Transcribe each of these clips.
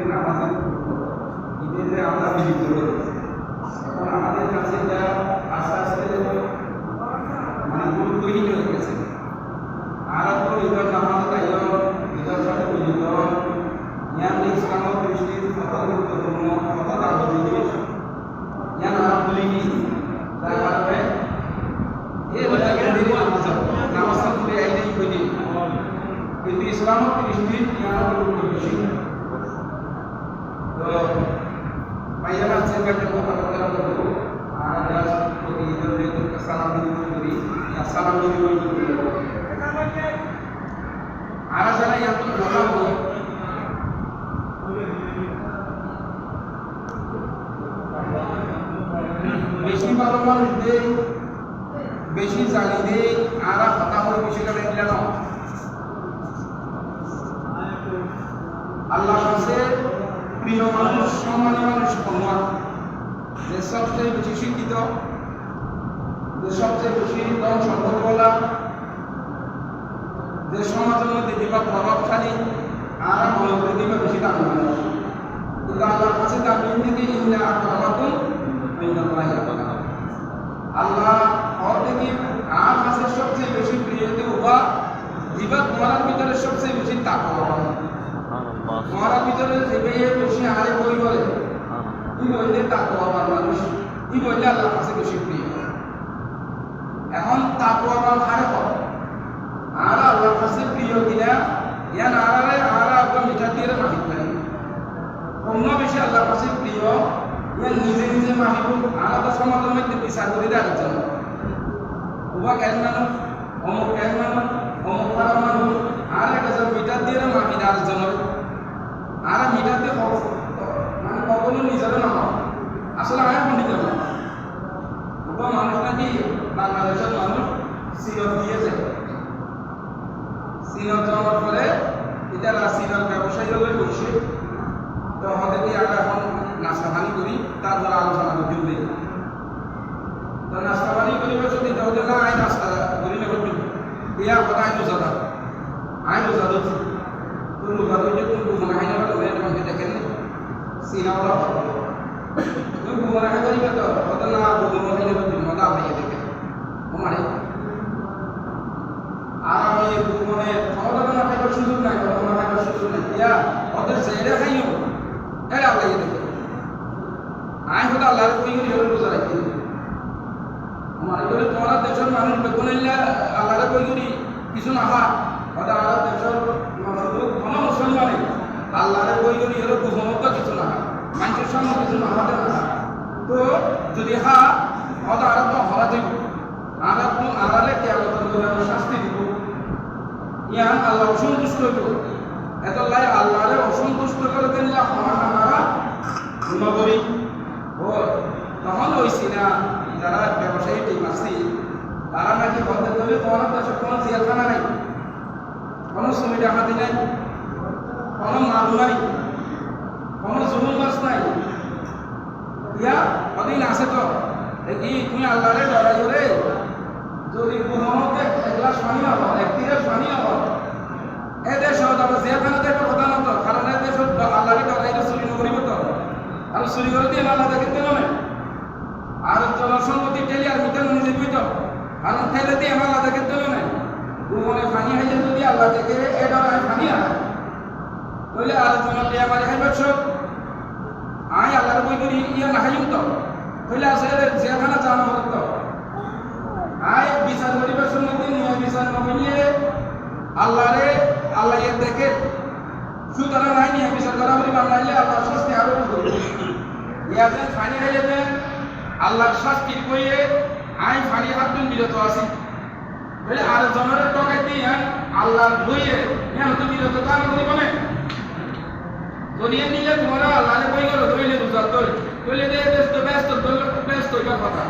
ঈদের নামাজের ঈদের যে আমরা বিলিপ্ত করেছি এখন আমাদের কাছে এটা আস্তে আস্তে মানে গুরুত্বহীন হয়ে গেছে। আর তো ঈদের নামাজ তাইও ঈদের সাথে পরিচিত ইয়ান ইসলামত দৃষ্টির কত গুরুত্বপূর্ণ কত দাবি জিনিস ইয়ান আর ভুলিনি তার কারণে এ বলে গেলে নামাজ নামাজ পড়ে আইলেই কই দিন কিন্তু ইসলামত দৃষ্টির ইয়ান গুরুত্ব বেশি তো ভাইয়ারা আছেন কাছে কথা বলা করব আর আমরা প্রতি ঈদের সালাম বিনিময় করি সালাম বিনিময় করি আর যারা এত কথা বলে। বেশি ভালো মানুষ দেই, বেশি জানি দেই, আর আল্লাহ প্রিয় মানুষ সম্মানী। মানুষ সম্মান যে সবচেয়ে বেশি শিক্ষিত, যে সবচেয়ে বেশি সম্পদওয়ালা যে সমাজের মধ্যে দিবা প্রভাবশালী, আর করে দিবা বেশি দামি মানুষ কিন্তু আল্লাহর কাছে দামি থেকে ইন্না আক্রামাকুম ইন্দাল্লাহি আতকাকুম আল্লাহ থেকে আর কাছে সবচেয়ে বেশি প্রিয় দেব বা দিবা তোমার ভিতরে সবচেয়ে বেশি তাকওয়া ভিতরে যে বেশি আরে কিনা? ইয়ান আরারে আরা আপনার মিঠা দিয়ে মাহিত অন্য বেশি আল্লাহর কাছে প্রিয়, ইয়ান নিজে নিজে মাহিব তো সমাজের মধ্যে বিচার করে দেওয়ার জন্য। কেন অমুক কেন মানুষ অমুক খারাপ মানুষ আর একটা যে মিঠা দিয়ে মাহি দেওয়ার জন্য আর মিঠা দিয়ে মানে কখনো নিজেরও না হয় আসলে আমি পণ্ডিত না উবা মানুষ নাকি বাংলাদেশের মানুষ সিরত দিয়েছে। সিনত যাওয়ার পরে এটারা সিনত ব্যবসায়ী হয়ে বসে তো আমাদের কি আমরা এখন নাস্তা পানি করি, তারপরে আলোচনা করতে হবে। তো নাস্তা পানি করিবে যদি তাহলে না আই নাস্তা করি না করবি। ইয়া কথা আই বোঝা দাও আই বোঝা দিচ্ছি তুমি বোঝা দিচ্ছি তুমি বুঝনা খাই না এটা আমাকে দেখেন সিনা ওরা বুঝনা খাই করিবে তো হয়তো না বুঝনা খাই না করবি মজা ভাইয়া দেখে মানে আর আমি মানে ক্ষমতা না খাইবার সুযোগ নাই ক্ষমতা খাইবার সুযোগ নাই। ইয়া ওদের ছেড়ে খাইও। এটা আল্লাহ দেখে। আই হতো আল্লাহর কই করি হলো রোজা রাখি আমার করে তোমার দেশের মানুষ বেগুন আল্লাহর কই করি? কিছু না হা ওটা আমার দেশের মানুষ, কোন মুসলমানে আল্লাহর কই করি? হলো গুহমত কিছু না মানুষের সামনে কিছু না না। তো যদি হা ওটা আর তো হরা দিব আর তো আড়ালে কেমন শাস্তি দিব। ইয়ান আল্লাহ অসন্তুষ্ট হইব। এত লাই আল্লাহরে অসন্তুষ্ট করে দিলে আমার আমরা নগরী ও, তখন হইছি না, যারা ব্যবসায়ী টিম আছে, তারা নাকি বলতে ধরে তোমার দেশে কোনো জেলখানা নাই, কোনো শ্রমিক ডাকাতি নাই, কোনো মাল নাই, কোনো জুলুম বাস নাই। ইয়া, কদিন আছে তো, দেখি তুমি আল্লাহরে ডরাই রে যদি গুহমতে এগুলা পানি হব একদিনে পানি হব এ দেশ আমরা জেলখানাতে একটা কথা না তো কারণ এ দেশ আল্লাহকে ডরাইলে চুরি নকরিব তো। আর চুরি করে দিয়ে আল্লাহ দেখে দিল না। আর জনসম্মতি টেলি আর মিটার নিজে বুঝত কারণ ঠেলে দিয়ে আল্লাহ দেখে দিল না। গুহমনে পানি হাইলে যদি আল্লাহ দেখে এ ডরাই পানি হয়। তাহলে আর জনতে আমার হাইবার সব আই আল্লাহর বই করি ইয়া না হাইম তো। তাহলে আছে জেলখানা জানা হতো তো আয় বিচার পরিবেশের মধ্যে নিয়ে আল্লাহ ফানি হয়ে দেন আল্লাহর শাস্তি কইয়ে আই ফানি হাতুন বিরত আছি। বলে আর জনের টকাই দিয়ে আল্লাহর বইয়ে ইয়ান তো বিরত তার করি বলে দুনিয়া নিলে তোমরা আল্লাহরে কই গেল ধইলে রোজা দই কইলে দে ব্যস্ত ব্যস্ত কথা।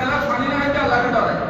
গেলা পানি না আল্লাহকে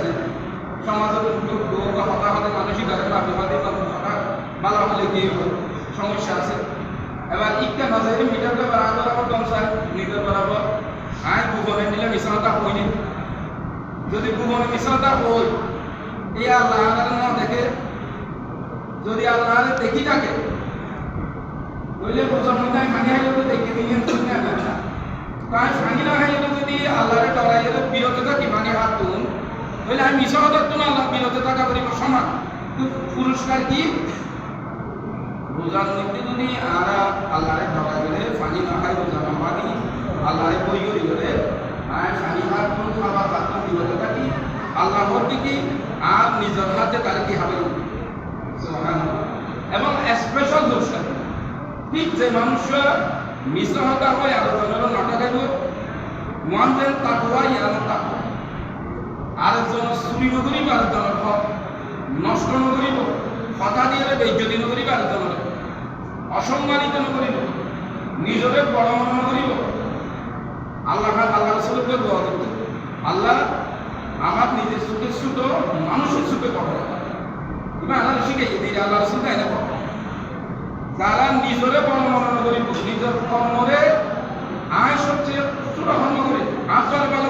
সমাজের লোক লোক হতা হতে মানুষই ঘরে মাফি হতে হতা ভালো হলে কি সমস্যা আছে। এবার ইকা নজরে মিটার ব্যাপার আদর আমার দমসার নিজের বরাবর আয় ভুবনে নিলে মিশ্রতা হইনি যদি ভুবনে মিশ্রতা হই এই আল্লাহ না দেখে, যদি আল্লাহ দেখি থাকে বললে প্রথম তো দেখে দিয়ে শুনে না কারণ ভাঙি না হাইলে যদি আল্লাহরে ডরাই গেলে বিরত থাকি ভাঙে হাত তুন বলে আমি মিশা হতার তো আল্লাহ বিরত থাকা করিব সমান। পুরস্কার কি? রোজার মধ্যে যদি আল্লাহরে ডরাই গেলে ফানি না খাই রোজা না মানি আল্লাহরে বই করি গেলে আর হাত তুন খাবার হাত তুন বিরত থাকি আল্লাহর আর নিজের হাতে তার কি হবে? এবং স্পেশাল ঠিক যে মানুষ মিশ্রহতা হয় আলোচনার নটা দেব মন তাকুয়া ইয়ার তাকুয়া আরেকজন চুরি নকরিব আরেকজনের হক নষ্ট নকরিব কথা দিয়ে বেজ্জতি নকরিব আরেকজনের অসম্মানিত নকরিব নিজরে বড় মনে নকরিব আল্লাহ আল্লাহ রসুলকে দোয়া করতে আল্লাহ আমার নিজের সুখে ছোট মানুষের সুখে বড় ইমান আল্লাহ শিখে দিদি আল্লাহ রসুল তাই না। যারা নিজরে বড় মনে করি নিজের কর্মরে আয় সবচেয়ে ছোট মনে করি আপনার কর্ম